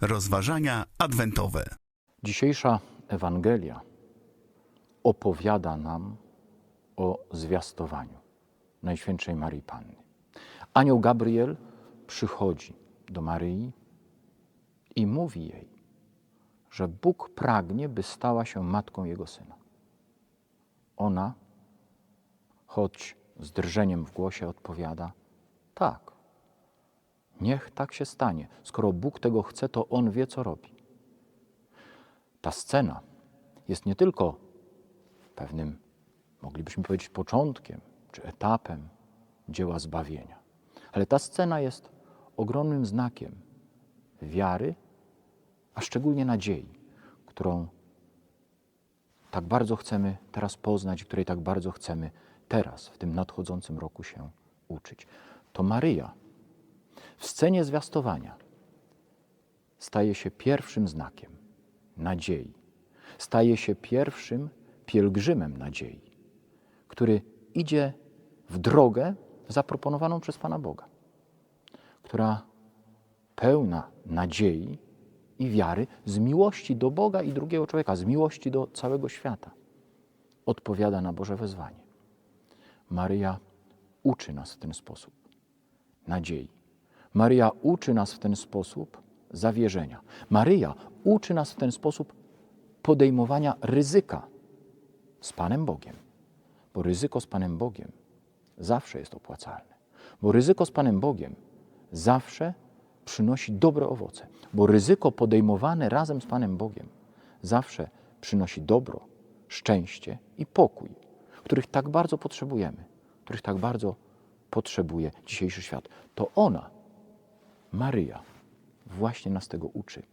Rozważania adwentowe. Dzisiejsza Ewangelia opowiada nam o zwiastowaniu Najświętszej Marii Panny. Anioł Gabriel przychodzi do Maryi i mówi jej, że Bóg pragnie, by stała się matką Jego Syna. Ona, choć z drżeniem w głosie odpowiada, tak, niech tak się stanie. Skoro Bóg tego chce, to On wie, co robi. Ta scena jest nie tylko pewnym, moglibyśmy powiedzieć, początkiem czy etapem dzieła zbawienia, ale ta scena jest ogromnym znakiem wiary, a szczególnie nadziei, którą tak bardzo chcemy teraz poznać, której tak bardzo chcemy teraz, w tym nadchodzącym roku się uczyć. To Maryja w scenie zwiastowania staje się pierwszym znakiem nadziei. Staje się pierwszym pielgrzymem nadziei, który idzie w drogę zaproponowaną przez Pana Boga, która pełna nadziei i wiary z miłości do Boga i drugiego człowieka, z miłości do całego świata, odpowiada na Boże wezwanie. Maryja uczy nas w ten sposób nadziei. Maryja uczy nas w ten sposób zawierzenia. Maryja uczy nas w ten sposób podejmowania ryzyka z Panem Bogiem, bo ryzyko z Panem Bogiem zawsze jest opłacalne, bo ryzyko z Panem Bogiem zawsze przynosi dobre owoce, bo ryzyko podejmowane razem z Panem Bogiem zawsze przynosi dobro, szczęście i pokój, których tak bardzo potrzebujemy, których tak bardzo potrzebuje dzisiejszy świat. To ona, Maryja, właśnie nas tego uczy